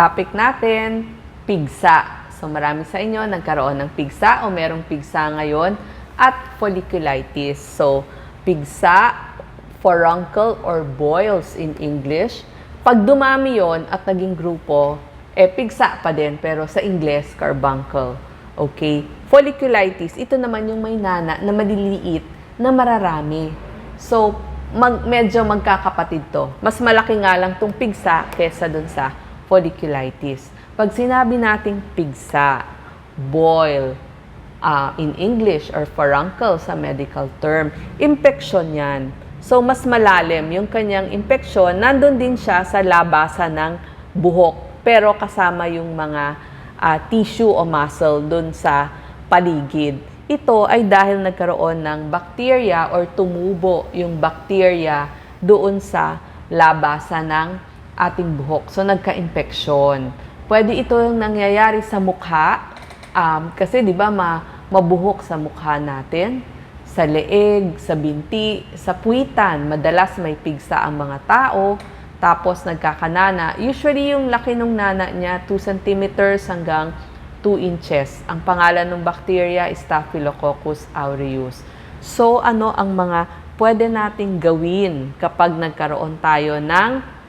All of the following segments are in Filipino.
topic natin, pigsa. So marami sa inyo nagkaroon ng pigsa o merong pigsa ngayon at folliculitis. So pigsa, furuncle or boils in English. Pag dumami yon at naging grupo, eh pigsa pa din pero sa English, carbuncle. Okay? Folliculitis, ito naman yung may nana na maliliit na mararami. So, mag, medyo magkakapatid to. Mas malaki nga lang tong pigsa kesa dun sa folliculitis. Pag sinabi nating pigsa, boil, ah, in English or furuncle sa medical term, infection yan. So, mas malalim yung kanyang infection. Nandun din siya sa labasan ng buhok. Pero kasama yung mga ah, tissue o muscle dun sa paligid. Ito ay dahil nagkaroon ng bacteria or tumubo yung bacteria doon sa labasan ng ating buhok. So, nagka-infeksyon. Pwede ito yung nangyayari sa mukha. Um, kasi di ba ma, mabuhok sa mukha natin, sa leeg, sa binti, sa puwitan. Madalas may pigsa ang mga tao. Tapos nagkakanana. Usually yung laki ng nana niya, 2 centimeters hanggang 2 inches. Ang pangalan ng bacteria is Staphylococcus aureus. So ano ang mga pwede nating gawin kapag nagkaroon tayo ng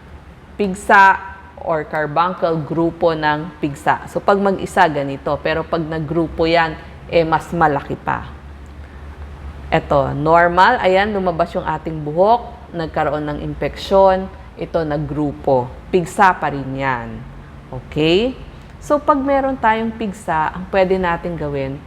pigsa or carbuncle grupo ng pigsa. So pag mag-isa ganito, pero pag naggrupo yan, eh mas malaki pa. Ito, normal, ayan, lumabas yung ating buhok, nagkaroon ng infeksyon, ito naggrupo. Pigsa pa rin yan. Okay? So pag meron tayong pigsa, ang pwede natin gawin,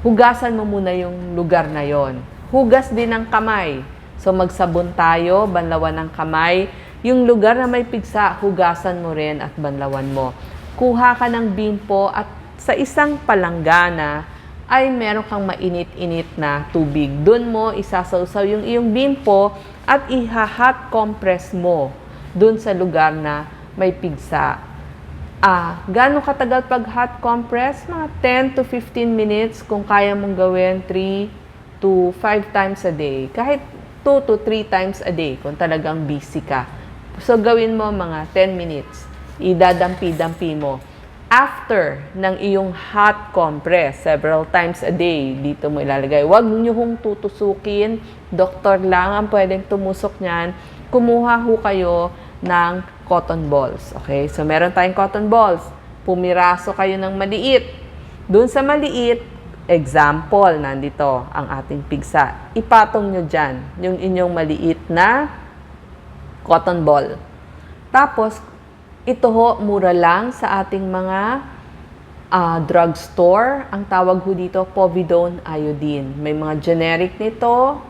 hugasan mo muna yung lugar na yon. Hugas din ng kamay. So magsabon tayo, banlawan ng kamay. Yung lugar na may pigsa, hugasan mo rin at banlawan mo. Kuha ka ng bimpo at sa isang palanggana ay meron kang mainit-init na tubig. Doon mo isasawsaw yung iyong bimpo at iha-hot compress mo doon sa lugar na may pigsa. Ah, gaano katagal pag hot compress? Mga 10 to 15 minutes kung kaya mong gawin 3 to 5 times a day. Kahit 2 to 3 times a day kung talagang busy ka. So gawin mo mga 10 minutes. Idadampi-dampi mo. After ng iyong hot compress, several times a day, dito mo ilalagay. Huwag niyo hong tutusukin. Doktor lang ang pwedeng tumusok niyan. Kumuha ho kayo ng cotton balls. Okay? So, meron tayong cotton balls. Pumiraso kayo ng maliit. Doon sa maliit, example, nandito ang ating pigsa. Ipatong nyo dyan yung inyong maliit na cotton ball. Tapos, ito ho, mura lang sa ating mga ah, drugstore. Ang tawag ho dito, povidone iodine. May mga generic nito.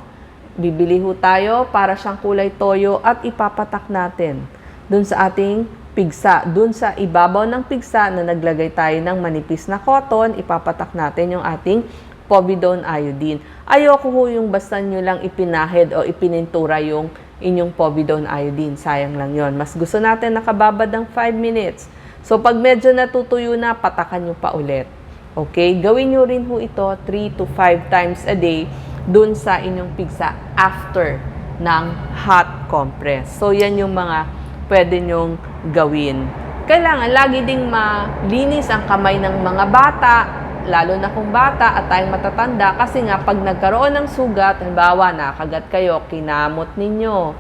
Bibili ho tayo para siyang kulay toyo at ipapatak natin dun sa ating pigsa. Dun sa ibabaw ng pigsa na naglagay tayo ng manipis na cotton, ipapatak natin yung ating povidone iodine. Ayoko ho yung basta nyo lang ipinahid o ipinintura yung inyong povidone iodine. Sayang lang yon. Mas gusto natin nakababad ng 5 minutes. So pag medyo natutuyo na, patakan nyo pa ulit. Okay? Gawin nyo rin ho ito 3 to 5 times a day dun sa inyong pigsa after ng hot compress. So yan yung mga pwede nyong gawin. Kailangan lagi ding malinis ang kamay ng mga bata, lalo na kung bata at tayong matatanda kasi nga pag nagkaroon ng sugat, halimbawa nakagat kayo, kinamot ninyo,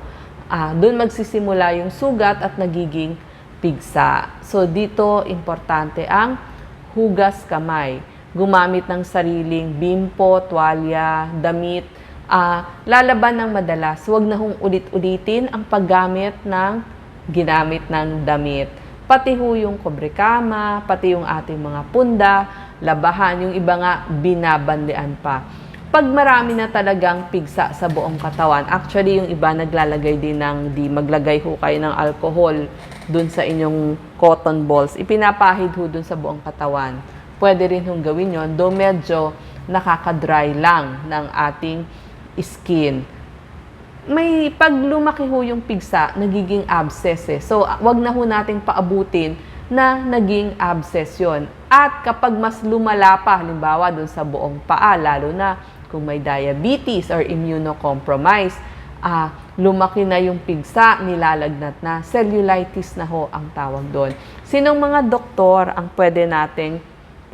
ah, doon magsisimula yung sugat at nagiging pigsa. So dito importante ang hugas kamay. Gumamit ng sariling bimpo, tuwalya, damit, ah, lalaban ng madalas. Huwag na hong ulit-ulitin ang paggamit ng ginamit ng damit. Pati ho yung kobrekama, pati yung ating mga punda, labahan, yung iba nga binabandean pa. Pag marami na talagang pigsa sa buong katawan, actually yung iba naglalagay din ng di maglagay ho kayo ng alcohol dun sa inyong cotton balls. Ipinapahid ho dun sa buong katawan. Pwede rin hong gawin yon though medyo nakaka-dry lang ng ating skin may pag lumaki ho yung pigsa, nagiging abscess eh. So, wag na ho nating paabutin na naging abscess yun. At kapag mas lumala pa, halimbawa dun sa buong paa, lalo na kung may diabetes or immunocompromise, ah, lumaki na yung pigsa, nilalagnat na. Cellulitis na ho ang tawag doon. Sinong mga doktor ang pwede nating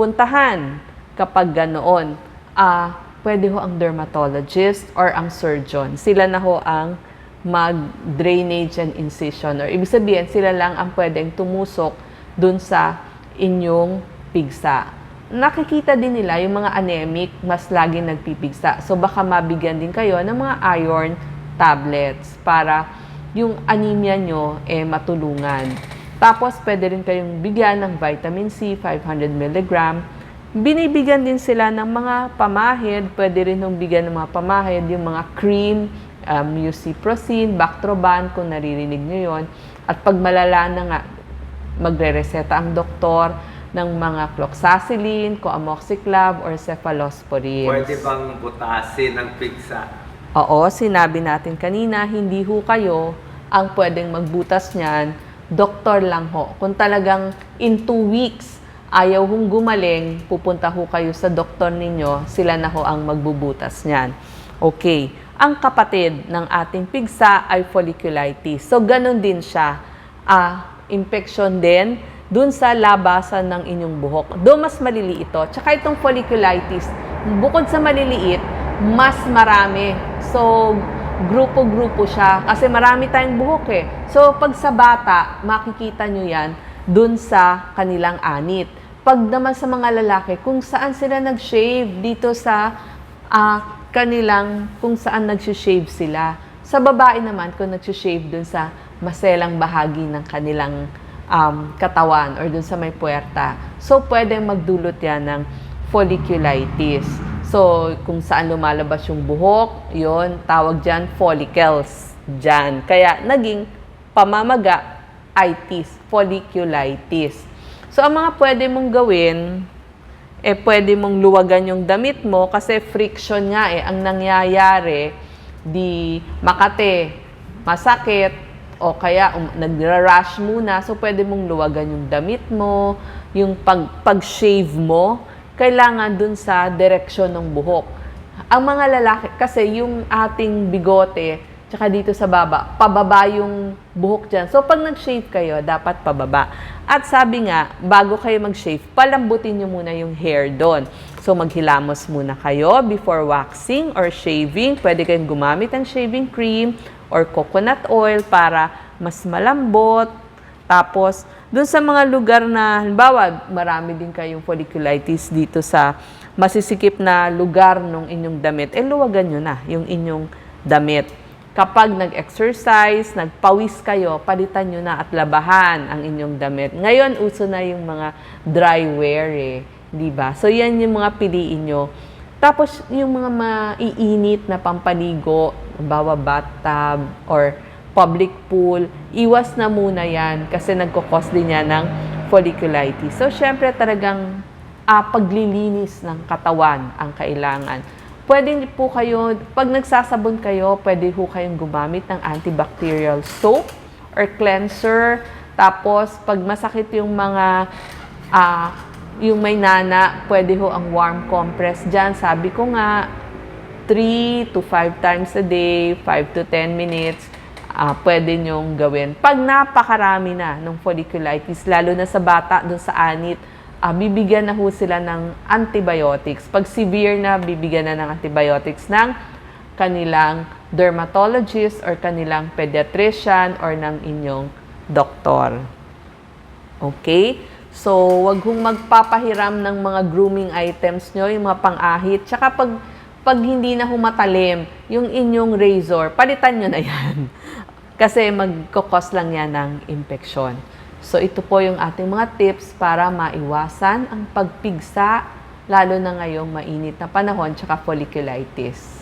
puntahan kapag ganoon? Ah, pwede ho ang dermatologist or ang surgeon. Sila na ho ang mag-drainage and incision. Or ibig sabihin, sila lang ang pwedeng tumusok dun sa inyong pigsa. Nakikita din nila yung mga anemic, mas lagi nagpipigsa. So baka mabigyan din kayo ng mga iron tablets para yung anemia nyo eh matulungan. Tapos pwede rin kayong bigyan ng vitamin C, 500 mg. Binibigyan din sila ng mga pamahid, pwede rin nung bigyan ng mga pamahid, yung mga cream, um, Muciprocin, Bactroban, kung naririnig nyo yon. At pag malala na nga, magre-reseta ang doktor ng mga cloxacillin, coamoxiclav, or cephalosporins. Pwede bang butasin ng pigsa? Oo, sinabi natin kanina, hindi ho kayo ang pwedeng magbutas niyan. Doktor lang ho. Kung talagang in two weeks, ayaw hong gumaling, pupunta ho kayo sa doktor ninyo, sila na ho ang magbubutas niyan. Okay. Ang kapatid ng ating pigsa ay folliculitis. So, ganun din siya. Ah, infection din dun sa labasan ng inyong buhok. Do mas maliliit ito. Tsaka itong folliculitis, bukod sa maliliit, mas marami. So, grupo-grupo siya. Kasi marami tayong buhok eh. So, pag sa bata, makikita nyo yan dun sa kanilang anit. Pag naman sa mga lalaki, kung saan sila nag-shave dito sa ah, kanilang, kung saan nag-shave sila. Sa babae naman, kung nag-shave dun sa maselang bahagi ng kanilang um, katawan or dun sa may puwerta. So, pwedeng magdulot yan ng folliculitis. So, kung saan lumalabas yung buhok, yon tawag dyan follicles. Dyan. Kaya, naging pamamaga, itis, folliculitis. So, ang mga pwede mong gawin, eh, pwede mong luwagan yung damit mo kasi friction nga eh, ang nangyayari, di makate, masakit, o kaya um, nagra-rush muna, so pwede mong luwagan yung damit mo, yung pag, pag-shave mo, kailangan dun sa direksyon ng buhok. Ang mga lalaki, kasi yung ating bigote, tsaka dito sa baba, pababa yung buhok dyan. So, pag nag-shave kayo, dapat pababa. At sabi nga, bago kayo mag-shave, palambutin nyo muna yung hair doon. So, maghilamos muna kayo before waxing or shaving. Pwede kayong gumamit ng shaving cream or coconut oil para mas malambot. Tapos, dun sa mga lugar na, halimbawa, marami din kayong folliculitis dito sa masisikip na lugar ng inyong damit, eh luwagan nyo na yung inyong damit. Kapag nag-exercise, nagpawis kayo, palitan nyo na at labahan ang inyong damit. Ngayon, uso na yung mga dry wear eh. Di ba? So, yan yung mga piliin nyo. Tapos, yung mga maiinit na pampaligo, bawa bathtub or public pool, iwas na muna yan kasi nagkukos din yan ng folliculitis. So, syempre talagang ah, paglilinis ng katawan ang kailangan. Pwede po kayo, pag nagsasabon kayo, pwede po kayong gumamit ng antibacterial soap or cleanser. Tapos, pag masakit yung mga, ah, yung may nana, pwede ho ang warm compress dyan. Sabi ko nga, 3 to 5 times a day, 5 to 10 minutes, ah pwede nyong gawin. Pag napakarami na ng folliculitis, lalo na sa bata, dun sa anit, ah, bibigyan na ho sila ng antibiotics. Pag severe na, bibigyan na ng antibiotics ng kanilang dermatologist or kanilang pediatrician or ng inyong doktor. Okay? So, wag hong magpapahiram ng mga grooming items nyo, yung mga pang-ahit. Tsaka pag, pag hindi na humatalim, yung inyong razor, palitan nyo na yan. Kasi magkukos lang yan ng infeksyon. So, ito po yung ating mga tips para maiwasan ang pagpigsa, lalo na ngayong mainit na panahon, tsaka folliculitis.